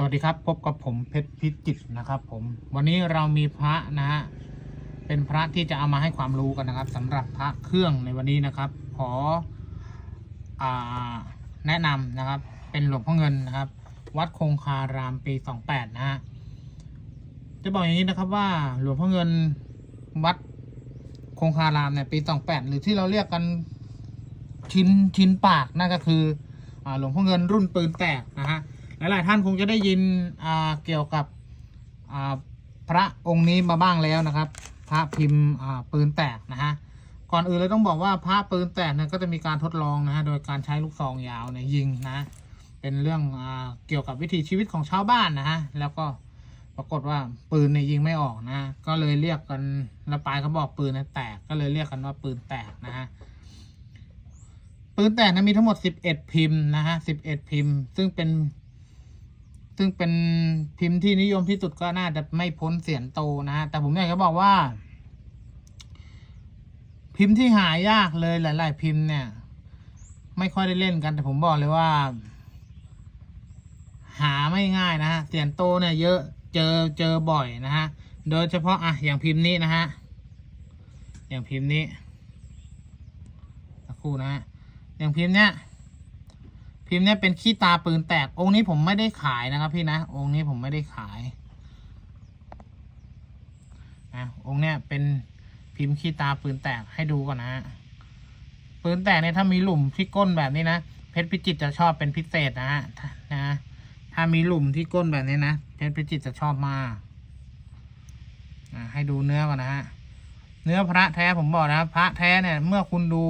สวัสดีครับพบกับผมเพชรพิจิตนะครับผมวันนี้เรามีพระนะฮะเป็นพระที่จะเอามาให้ความรู้กันนะครับสำหรับพระเครื่องในวันนี้นะครับ ขออแนะนำนะครับ เป็นหลวงพ่อเงินนะครับ วัดคงคารามปีสองแปดนะฮะจะบอกอย่างนี้นะครับว่าหลวงพ่อเงินวัดคงคารามเนี่ยปีสองแปดหรือที่เราเรียกกันชิ้นชิ้นปากนั่นก็คืออหลวงพ่อเงินรุ่นปืนแตกนะฮะ หลาย ๆ ท่านคงจะได้ยินเกี่ยวกับพระองค์นี้มาบ้างแล้วนะครับ พระพิมพ์ปืนแตกนะฮะก่อนอื่นเลยต้องบอกว่าพระปืนแตกเนี่ยก็จะมีการทดลองนะฮะโดยการใช้ลูกซองยาวเนี่ยยิงนะเป็นเรื่องอเกี่ยวกับวิถีชีวิตของชาวบ้านนะฮะแล้วก็ปรากฏว่าปืนเนี่ยยิงไม่ออกนะ ก็เลยเรียกกันแล้วปลายเขาบอกปืนเนี่ยแตก ก็เลยเรียกกันว่าปืนแตกนะฮะปืนแตกนยมีทั้งหมด 11 พิมพ์นะฮะ11 พิมพ์ ซึ่งเป็น ซึ่งเป็นพิมพ์ที่นิยมที่สุดก็น่าจะไม่พ้นเสียนโตนะฮะ แต่ผมอยากจะบอกว่า พิมพ์ที่หายากเลยหลาย ๆ พิมพ์เนี่ย ไม่ค่อยได้เล่นกันแต่ผมบอกเลยว่า หาไม่ง่ายนะฮะเสียนโตเนี่ยเยอะเจอเจอบ่อยนะฮะ โดยเฉพาะอะอย่างพิมพ์นี้นะฮะ อย่างพิมพ์นี้สักครู่นะฮะอย่างพิมพ์เนี้ย พิมพ์เนี้ยเป็นขี้ตาปืนแตก องค์นี้ผมไม่ได้ขายนะครับ พี่นะ องค์นี้ผมไม่ได้ขายนะองค์เนี้ยเป็นพิมพ์ขี้ตาปืนแตกให้ดูก่อนนะฮะปืนแตกเนี่ยถ้ามีหลุมที่ก้นแบบนี้นะเพชรพิจิตรจะชอบเป็นพิเศษนะฮะนะถ้ามีหลุมที่ก้นแบบนี้นะเพชรพิจิตรจะชอบมากอะให้ดูเนื้อก่อนนะฮะเนื้อพระแท้ผมบอกนะพระแท้เนี่ย เมื่อคุณดู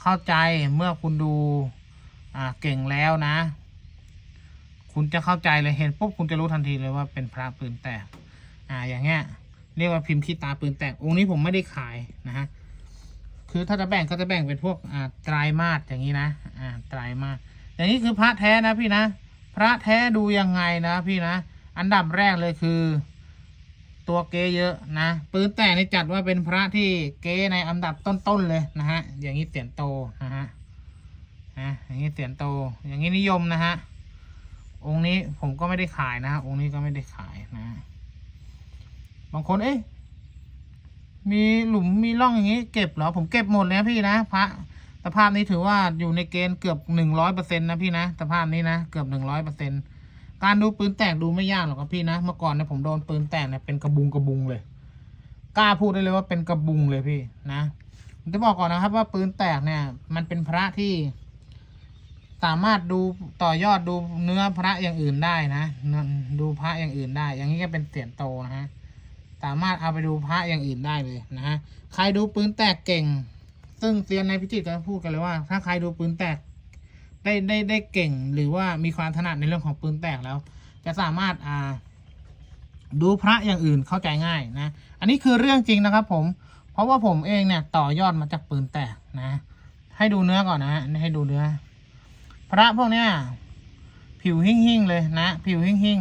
เข้าใจเมื่อคุณดู อ่าเก่งแล้วนะ คุณจะเข้าใจเลยเห็นปุ๊บคุณจะรู้ทันทีเลยว่าเป็นพระปืนแตก อ่าอย่างเงี้ยเรียกว่าพิมพ์ขี้ตาปืนแตกองค์นี้ผมไม่ได้ขายนะฮะคือถ้าจะแบ่งก็จะแบ่งเป็นพวกอ่าตรายมาสอย่างนี้นะอ่าตรายมาสอย่างนี้คือพระแท้นะพี่นะ พระแท้ดูยังไงนะพี่นะ อันดับแรกเลยคือตัวเกเยอะนะปืนแตกนี่จัดว่าเป็นพระที่เกในอันดับต้นๆเลยนะฮะอย่างนี้เสียนโตนะฮะ นะอย่างนี้เสียนโต อย่างนี้นิยมนะฮะ องค์นี้ผมก็ไม่ได้ขายนะฮะ องค์นี้ก็ไม่ได้ขายนะ บางคนเอ๊ะมีหลุมมีร่องอย่างนี้เก็บเหรอ ผมเก็บหมดเลยนะพี่นะพระสภาพนี้ถือว่าอยู่ในเกณฑ์เกือบหนึ่งร้อยเปอร์เซ็นต์นะพี่นะสภาพนี้นะเกือบหนึ่งร้อยเปอร์เซ็นต์การดูปืนแตกดูไม่ยากหรอกครับพี่นะ เมื่อก่อนเนี่ยผมโดนปืนแตกเนี่ยเป็นกระบุงกระบุงเลย กล้าพูดได้เลยว่าเป็นกระบุงเลยพี่นะผมจะบอกก่อนนะครับว่าปืนแตกเนี่ย มันเป็นพระที่ สามารถดูต่อยอดดูเนื้อพระอย่างอื่นได้นะดูพระอย่างอื่นได้ อย่างนี้ก็เป็นเสียนโตนะฮะสามารถเอาไปดูพระอย่างอื่นได้เลยนะฮะใครดูปืนแตกเก่ง ซึ่งเซียนในพิจิตรจะพูดกันเลยว่า ถ้าใครดูปืนแตกได้ได้ได้เก่งหรือว่ามีความถนัดในเรื่องของปืนแตกแล้ว จะสามารถอ่าดูพระอย่างอื่นเข้าใจง่ายนะ อันนี้คือเรื่องจริงนะครับ ผม เพราะว่าผมเองเนี่ยต่อยอดมาจากปืนแตกนะ ให้ดูเนื้อก่อนนะให้ดูเนื้อ พระพวกเนี้ยผิวหิ่งหิ่งๆเลยนะ ผิวหิ่งหิ่ง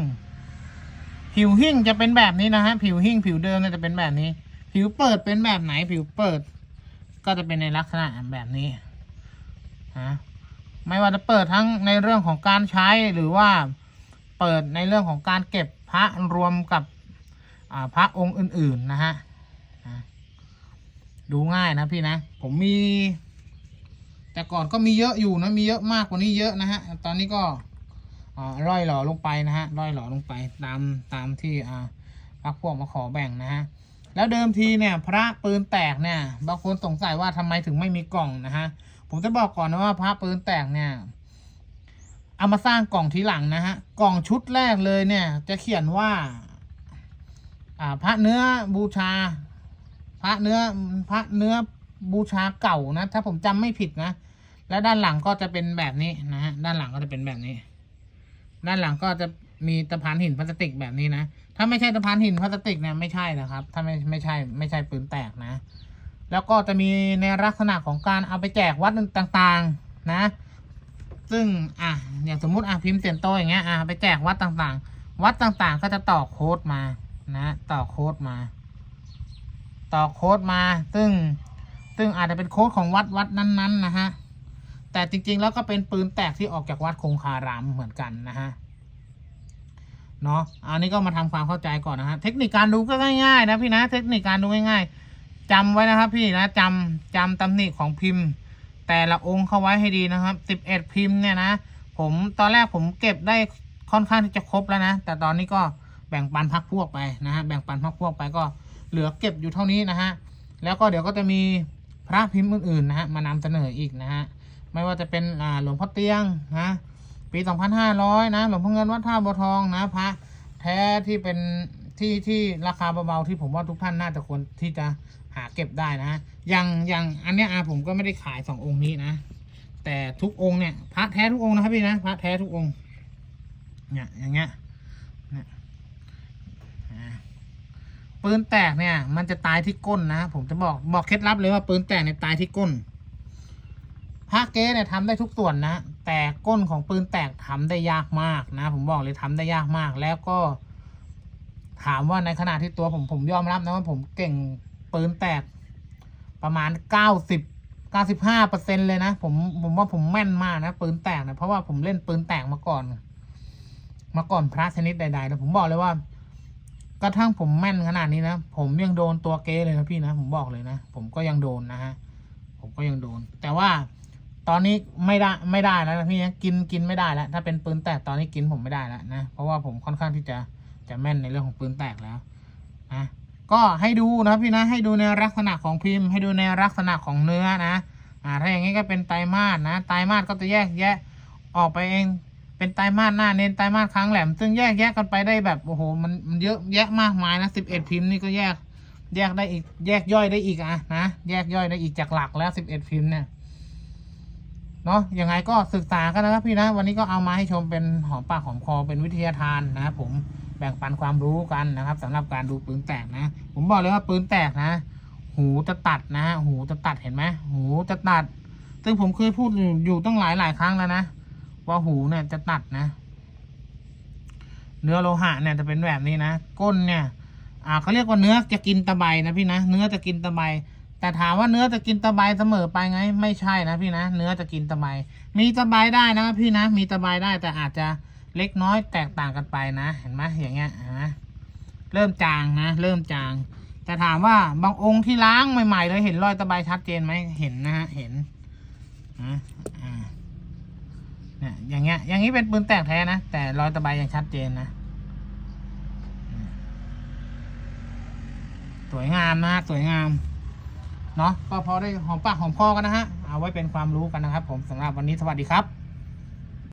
ๆผิวหิ่งจะเป็นแบบนี้นะฮะผิวหิ่งผิวเดิมเนี่ยจะเป็นแบบนี้ ผิวเปิดเป็นแบบไหน ผิวเปิด ก็จะเป็นในลักษณะแบบนี้นะไม่ว่าจะเปิดทั้งในเรื่องของการใช้หรือว่าเปิดในเรื่องของการเก็บพระรวมกับพระองค์อื่น ๆ นะฮะดูง่ายนะพี่นะ ผมมี แต่ก่อนก็มีเยอะอยู่นะมีเยอะมากกว่านี้เยอะนะฮะตอนนี้ก็ร่อยหล่อลงไปนะฮะร่อยหล่อลงไปตามตามที่อ่าพักพวกมาขอแบ่งนะฮะแล้วเดิมทีเนี่ยพระปืนแตกเนี่ยบางคนสงสัยว่าทำไมถึงไม่มีกล่องนะฮะผมจะบอกก่อนนะว่าพระปืนแตกเนี่ยเอามาสร้างกล่องทีหลังนะฮะกล่องชุดแรกเลยเนี่ยจะเขียนว่าอ่าพระเนื้อบูชา พระเนื้อพระเนื้อบูชาเก่านะ ถ้าผมจำไม่ผิดนะ แล้วด้านหลังก็จะเป็นแบบนี้นะฮะด้านหลังก็จะเป็นแบบนี้ ด้านหลังก็จะมีตะพานหินพลาสติกแบบนี้นะถ้าไม่ใช่ตะพานหินพลาสติกเนี่ยไม่ใช่นะครับ ถ้าไม่ไม่ใช่ไม่ใช่ปืนแตกนะ แล้วก็จะมีในลักษณะของการเอาไปแจกวัดต่างๆนะ ซึ่งอะอย่างสมมุติอะพิมพ์เสียนโตอย่างเงี้ยอะไปแจกวัดต่างๆ วัดต่างๆ ก็จะต่อโค้ดมานะต่อโค้ดมา ต่อโค้ดมา ซึ่ง ซึ่งอาจจะเป็นโค้ดของวัดวัดนั้นๆนะฮะ แต่จริงๆแล้วก็เป็นปืนแตกที่ออกจากวัดคงคารามเหมือนกันนะฮะเนาะอันนี้ก็มาทำความเข้าใจก่อนนะฮะเทคนิคการดูก็ง่ายๆนะพี่นะเทคนิคการดูง่ายๆจำไว้นะครับ พี่นะจำจำตำหนิของพิมพ์ แต่ละองค์เข้าไว้ให้ดีนะครับสิบเอ็ดพิมพ์เนี่ยนะผมตอนแรกผมเก็บได้ค่อนข้างที่จะครบแล้วนะ แต่ตอนนี้ก็แบ่งปันพักพวกไปนะฮะแบ่งปันพักพวกไปก็เหลือเก็บอยู่เท่านี้นะฮะแล้วก็เดี๋ยวก็จะมีพระพิมพ์อื่นๆนะฮะมานำเสนออีกนะฮะ ไม่ว่าจะเป็นอ่าหลวงพ่อเตียงนะปี 2,500 นะหลวงพ่อเงินวัดท่าบัวทองนะพระแท้ที่เป็นที่ที่ราคาเบาๆที่ผมว่าทุกท่านน่าจะควรที่จะหาเก็บได้นะอย่างอย่างอันเนี้ยอาผมก็ไม่ได้ขายสององค์นี้นะแต่ทุกองค์เนี่ยพระแท้ทุกองค์นะครับพี่นะพระแท้ทุกองค์เนี่ยอย่างเงี้ยเนี่ยปืนแตกเนี่ย มันจะตายที่ก้นนะ ผมจะบอกบอกเคล็ดลับเลยว่าปืนแตกเนี่ยตายที่ก้น พระเก๊เนี่ยทำได้ทุกส่วนนะ แต่ก้นของปืนแตกทำได้ยากมากนะ ผมบอกเลยทำได้ยากมาก แล้วก็ ถามว่าในขณะที่ตัวผมผมยอมรับนะว่าผมเก่งปืนแตก ประมาณเก้าสิบเก้าสิบห้าเปอร์เซ็นเลยนะผมผมว่าผมแม่นมากนะปืนแตกนะเพราะว่าผมเล่นปืนแตกมาก่อน มาก่อนพระชนิดใดๆแล้วผมบอกเลยว่ากระทั่งผมแม่นขนาดนี้นะผมยังโดนตัวเก๊เลยนะพี่นะผมบอกเลยนะผมก็ยังโดนนะฮะผมก็ยังโดน แต่ว่า ตอนนี้ไม่ได้ไม่ได้แล้วนะพี่นะกินกินไม่ได้แล้วถ้าเป็นปืนแตกตอนนี้กินผมไม่ได้แล้วนะเพราะว่าผมค่อนข้างที่จะจะแม่นในเรื่องของปืนแตกแล้วนะก็ให้ดูนะพี่นะให้ดูในลักษณะของพิมพ์ ให้ดูในลักษณะของเนื้อนะอ่าถ้าอย่างนี้ก็เป็นไตรมาสนะไตรมาสก็จะแยกแยะออกไปเองเป็นไตรมาสหน้าเน้นไตรมาสค้างแหลม ซึ่งแยกแยกกันไปได้แบบโอ้โหมันมันเยอะแยะมากมายนะสิบเอ็ดพิมพ์นี่ก็แยกแยกได้อีกแยกย่อยได้อีกอะนะแยกย่อยได้อีกจากหลักแล้วสิบเอ็ดพิมพ์เนี่ย เนาะยังไงก็ศึกษากันนะครับพี่นะ วันนี้ก็เอามาให้ชมเป็นหอมปากหอมคอเป็นวิทยาทานนะครับผมแบ่งปันความรู้กันนะครับสำหรับการดูปืนแตกนะ ผมบอกเลยว่าปืนแตกนะ หูจะตัดนะหูจะตัดเห็นไหมหูจะตัด ซึ่งผมเคยพูดอยู่ตั้งหลายหลายครั้งแล้วนะ ว่าหูเนี่ยจะตัดนะ เนื้อโลหะเนี่ยจะเป็นแบบนี้นะก้นเนี่ย อ่าเขาเรียกว่าเนื้อจะกินตะไบนะพี่นะเนื้อจะกินตะไบ แต่ถามว่าเนื้อจะกินตะไบเสมอไปไง ไม่ใช่นะพี่นะ เนื้อจะกินตะไบมีตะไบได้นะพี่นะ มีตะไบได้แต่อาจจะเล็กน้อยแตกต่างกันไปนะ เห็นไหมอย่างเงี้ยนไหมเริ่มจางนะ เริ่มจาง แต่ถามว่าบางองค์ที่ล้างใหม่ๆเลยเห็นรอยตะไบชัดเจนไหมเห็นนะฮะเห็นนะอ่าเนี่ยอย่างเงี้ย อย่างนี้เป็นปืนแตกแท้นะ แต่รอยตะไบยังชัดเจนนะสวยงามนะสวยงาม เนาะก็พอได้หอมปากหอมคอกันนะฮะเอาไว้เป็นความรู้กันนะครับ ผมสำหรับวันนี้สวัสดีครับ